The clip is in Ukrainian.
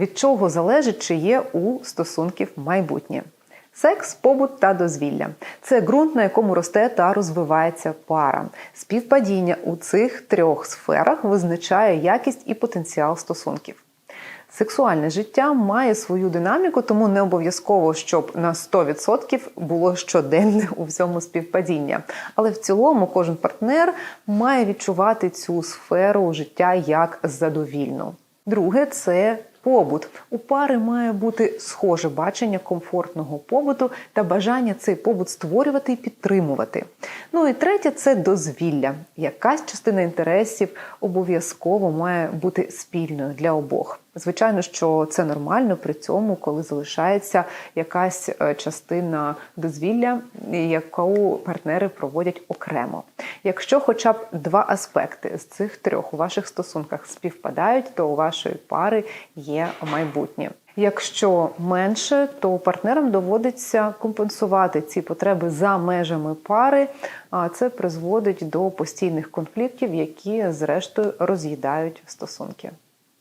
Від чого залежить, чи є у стосунків майбутнє? Секс, побут та дозвілля це ґрунт, на якому росте та розвивається пара. Співпадіння у цих трьох сферах визначає якість і потенціал стосунків. Сексуальне життя має свою динаміку, тому не обов'язково, щоб на 100% було щоденне у всьому співпадіння. Але в цілому кожен партнер має відчувати цю сферу життя як задовільну. Друге це побут. У пари має бути схоже бачення комфортного побуту та бажання цей побут створювати і підтримувати. Ну і третє це дозвілля. Якась частина інтересів обов'язково має бути спільною для обох. Звичайно, що це нормально при цьому, коли залишається якась е, частина дозвілля, яку партнери проводять окремо. Якщо хоча б два аспекти з цих трьох у ваших стосунках співпадають, то у вашої пари є майбутнє. Якщо менше, то партнерам доводиться компенсувати ці потреби за межами пари, а це призводить до постійних конфліктів, які зрештою роз'їдають стосунки.